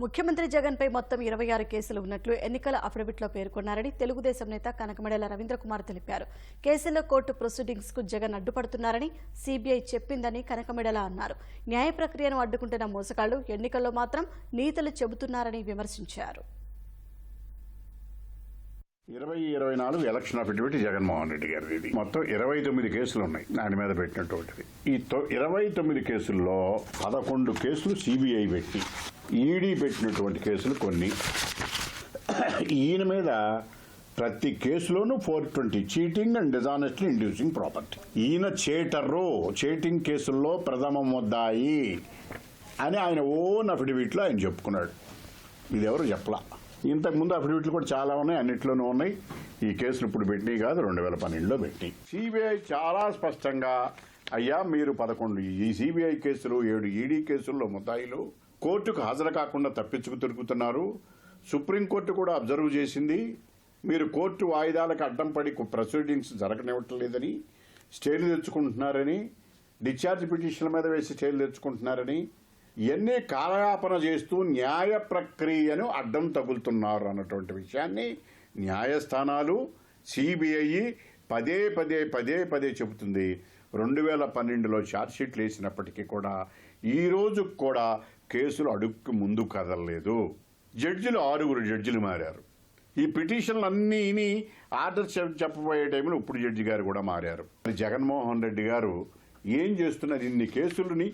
ముఖ్యమంత్రి జగన్పై మొత్తం ఇరవై ఆరు కేసులు ఉన్నట్లు ఎన్నికల అఫిడవిట్లో పేర్కొన్నారని తెలుగుదేశం నేత కనకమడేల రవీంద్ర కుమార్ తెలిపారు. కేసుల్లో కోర్టు ప్రొసీడింగ్స్కు జగన్ అడ్డుపడుతున్నారని సీబీఐ చెప్పిందని కనకమడేల అన్నారు. న్యాయ ప్రక్రియను అడ్డుకుంటున్న మోసగాళ్ళు ఎన్నికల్లో మాత్రం నీతులు చెబుతున్నారని విమర్శించారు. ఇరవై ఇరవై నాలుగు ఎలక్షన్ అఫిడవిట్ జగన్మోహన్ రెడ్డి గారిది ఇది. మొత్తం ఇరవై తొమ్మిది కేసులు ఉన్నాయి ఆయన మీద పెట్టినటువంటిది. ఈ తొ- ఇరవై తొమ్మిది కేసుల్లో పదకొండు కేసులు సిబిఐ పెట్టి ఈడీ పెట్టినటువంటి కేసులు కొన్ని. ఈయన మీద ప్రతి కేసులోనూ four twenty cheating and dishonestly inducing property. ఈయన చేటర్రు చీటింగ్ కేసుల్లో ప్రథమ ముద్దాయి అని ఆయన ఓన్ అఫిడవిట్లో ఆయన చెప్పుకున్నాడు. ఇది ఎవరు చెప్పలా? ఇంతకు ముందు అఫిడవిట్లు కూడా చాలా ఉన్నాయి అన్నిట్లోనూ ఉన్నాయి. ఈ కేసులు ఇప్పుడు పెట్టినాయి కాదు రెండు వేల పన్నెండులో పెట్టి సిబిఐ చాలా స్పష్టంగా అయ్యా మీరు పదకొండు ఈ సిబిఐ కేసులు ఏడు ఈడీ కేసుల్లో ముద్దాయిలు కోర్టుకు హాజరు కాకుండా తప్పించుకు తిరుగుతున్నారు. సుప్రీంకోర్టు కూడా అబ్జర్వ్ చేసింది. మీరు కోర్టు వాయిదాలకు అడ్డం పడి ప్రొసీడింగ్స్ జరగనివ్వట్లేదని స్టేలు తెచ్చుకుంటున్నారని డిశ్చార్జ్ పిటిషన్ల మీద వేసి స్టేలు తెచ్చుకుంటున్నారని ఇవన్నీ కాలయాపన చేస్తూ న్యాయ ప్రక్రియను అడ్డం తగులుతున్నారు అన్నటువంటి విషయాన్ని న్యాయస్థానాలు సిబిఐ పదే పదే పదే పదే చెబుతుంది. రెండు వేల పన్నెండులో షీట్లు వేసినప్పటికీ కూడా ఈ రోజు కూడా కేసులు అడుక్కు ముందు కదలలేదు. జడ్జిలు ఆరుగురు జడ్జిలు మారారు. ఈ పిటిషన్లన్నీ ఆర్డర్ చెప్- చెప్పబోయే టైంలో ఇప్పుడు జడ్జి గారు కూడా మారారు. మరి జగన్మోహన్ రెడ్డి గారు ఏం చేస్తున్నారు ఇన్ని కేసులని?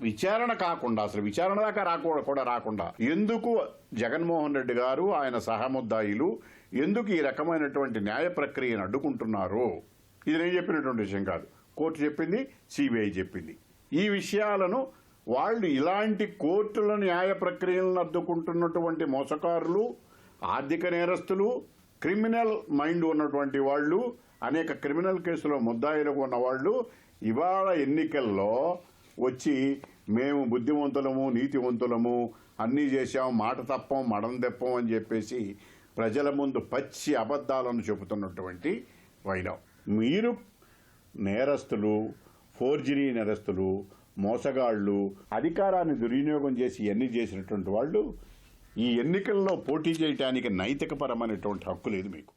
విచారణ కాకుండా అసలు విచారణ దాకా రాకూడదు కూడా రాకుండా ఎందుకు జగన్మోహన్ రెడ్డి గారు ఆయన సహముద్దాయిలు ఎందుకు ఈ రకమైనటువంటి న్యాయ ప్రక్రియను అడ్డుకుంటున్నారు? ఇది నేను చెప్పినటువంటి విషయం కాదు. కోర్టు చెప్పింది సిబిఐ చెప్పింది. ఈ విషయాలను వాళ్ళు ఇలాంటి కోర్టుల న్యాయ ప్రక్రియలను అడ్డుకుంటున్నటువంటి మోసకారులు ఆర్థిక నేరస్తులు క్రిమినల్ మైండ్ ఉన్నటువంటి వాళ్ళు అనేక క్రిమినల్ కేసులో ముద్దాయిలుగా ఉన్న వాళ్ళు ఇవాళ ఎన్నికల్లో వచ్చి మేము బుద్ధివంతులము నీతివంతులము అన్నీ చేశాం మాట తప్పం మడం తెప్పం అని చెప్పేసి ప్రజల ముందు పచ్చి అబద్ధాలను చెబుతున్నటువంటి వైనం. మీరు నేరస్తులు ఫోర్జరీ నేరస్తులు మోసగాళ్ళు అధికారాన్ని దుర్వినియోగం చేసి ఎన్ని చేసినటువంటి వాళ్ళు ఈ ఎన్నికల్లో పోటీ చేయడానికి నైతికపరమైనటువంటి హక్కు లేదు మీకు.